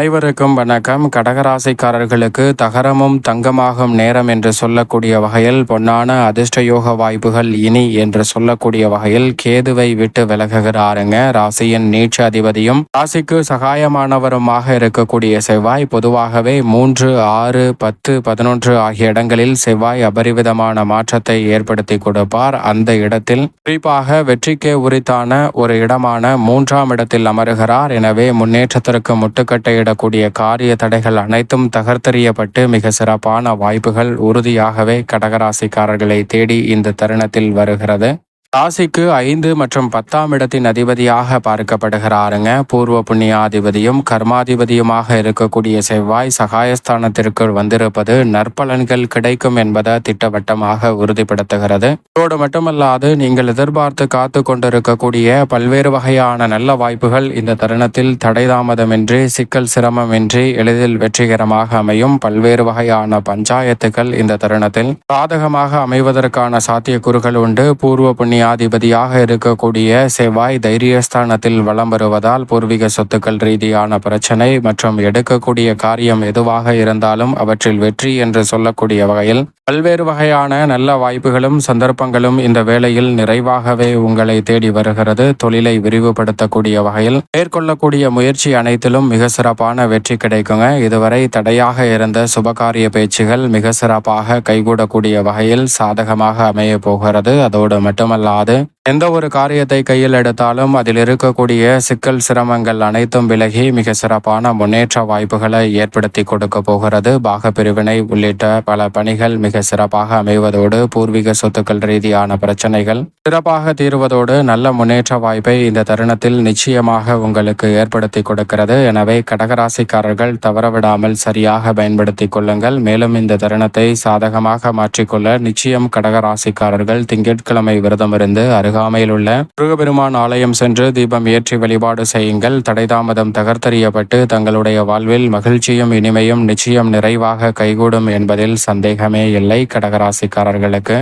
அனைவருக்கும் வணக்கம். கடகராசிக்காரர்களுக்கு தகரமும் தங்கமாகும் நேரம் என்று சொல்லக்கூடிய வகையில் பொன்னான அதிர்ஷ்டயோக வாய்ப்புகள் இனி என்று சொல்லக்கூடிய வகையில் கேதுவை விட்டு விலகுகிறாருங்க. ராசியின் நீட்ச அதிபதியும் ராசிக்கு சகாயமானவருமாக இருக்கக்கூடிய செவ்வாய் பொதுவாகவே மூன்று ஆறு பத்து பதினொன்று ஆகிய இடங்களில் செவ்வாய் அபரிவிதமான மாற்றத்தை ஏற்படுத்தி கொடுப்பார். அந்த இடத்தில் குறிப்பாக வெற்றிக்கே உரித்தான ஒரு இடமான மூன்றாம் இடத்தில் அமருகிறார். எனவே முன்னேற்றத்திற்கு முட்டுக்கட்டை இடக்கூடிய காரிய தடைகள் அனைத்தும் தகர்த்தெறியப்பட்டு மிக சிறப்பான வாய்ப்புகள் உறுதியாகவே கடகராசிக்காரர்களை தேடி இந்த தருணத்தில் வருகிறது. ராசிக்கு ஐந்து மற்றும் பத்தாம் இடத்தின் அதிபதியாக பார்க்கப்படுகிறாருங்க. பூர்வ புண்ணியாதிபதியும் கர்மாதிபதியுமாக இருக்கக்கூடிய செவ்வாய் சகாயஸ்தானத்திற்கு வந்திருப்பது நற்பலன்கள் கிடைக்கும் என்பதை திட்டவட்டமாக உறுதிப்படுத்துகிறது. இதோடு மட்டுமல்லாது நீங்கள் எதிர்பார்த்து காத்து கொண்டிருக்கக்கூடிய பல்வேறு வகையான நல்ல வாய்ப்புகள் இந்த தருணத்தில் தடைதாமதமின்றி சிக்கல் சிரமமின்றி எளிதில் வெற்றிகரமாக அமையும் பல்வேறு வகையான பஞ்சாயத்துகள் இந்த தருணத்தில் சாதகமாக அமைவதற்கான சாத்தியக்கூறுகள் உண்டு. பூர்வ புண்ணிய புண்ணியாதிபதியாக இருக்கக்கூடிய செவ்வாய் தைரியஸ்தானத்தில் வலம் வருவதால் பூர்வீக சொத்துக்கள் ரீதியான பிரச்சனை மற்றும் எடுக்கக்கூடிய காரியம் எதுவாக இருந்தாலும் அவற்றில் வெற்றி என்று சொல்லக்கூடிய வகையில் பல்வேறு வகையான நல்ல வாய்ப்புகளும் சந்தர்ப்பங்களும் இந்த வேளையில் நிறைவாகவே உங்களை தேடி வருகிறது. தொழிலை விரிவுபடுத்தக்கூடிய வகையில் மேற்கொள்ளக்கூடிய முயற்சி அனைத்திலும் மிக சிறப்பான வெற்றி கிடைக்குங்க. இதுவரை தடையாக இருந்த சுபகாரிய பேச்சுகள் மிக சிறப்பாக கைகூடக்கூடிய வகையில் சாதகமாக அமைய போகிறது. அதோடு மட்டுமல்லாது எந்த ஒரு காரியத்தை கையில் எடுத்தாலும் அதில் இருக்கக்கூடிய சிக்கல் சிரமங்கள் அனைத்தும் விலகி மிக சிறப்பான முன்னேற்ற வாய்ப்புகளை ஏற்படுத்தி கொடுக்க போகிறது. பாக பிரிவினை உள்ளிட்ட பல பணிகள் மிக சிறப்பாக அமைவதோடு பூர்வீக சொத்துக்கள் ரீதியான பிரச்சனைகள் சிறப்பாக தீர்வதோடு நல்ல முன்னேற்ற வாய்ப்பை இந்த தருணத்தில் நிச்சயமாக உங்களுக்கு ஏற்படுத்தி கொடுக்கிறது. எனவே கடகராசிக்காரர்கள் தவறவிடாமல் சரியாக பயன்படுத்திக் கொள்ளுங்கள். மேலும் இந்த தருணத்தை சாதகமாக மாற்றிக்கொள்ள நிச்சயம் கடகராசிக்காரர்கள் திங்கட்கிழமை விரதமிருந்து அருக அருகாமையில் உள்ள முருகபெருமான் ஆலயம் சென்று தீபம் ஏற்றி வழிபாடு செய்யுங்கள். தடைதாமதம் தகர்த்தறியப்பட்டு தங்களுடைய வாழ்வில் மகிழ்ச்சியும் இனிமையும் நிச்சயம் நிறைவாக கைகூடும் என்பதில் சந்தேகமே இல்லை. கடகராசிக்காரர்களுக்கு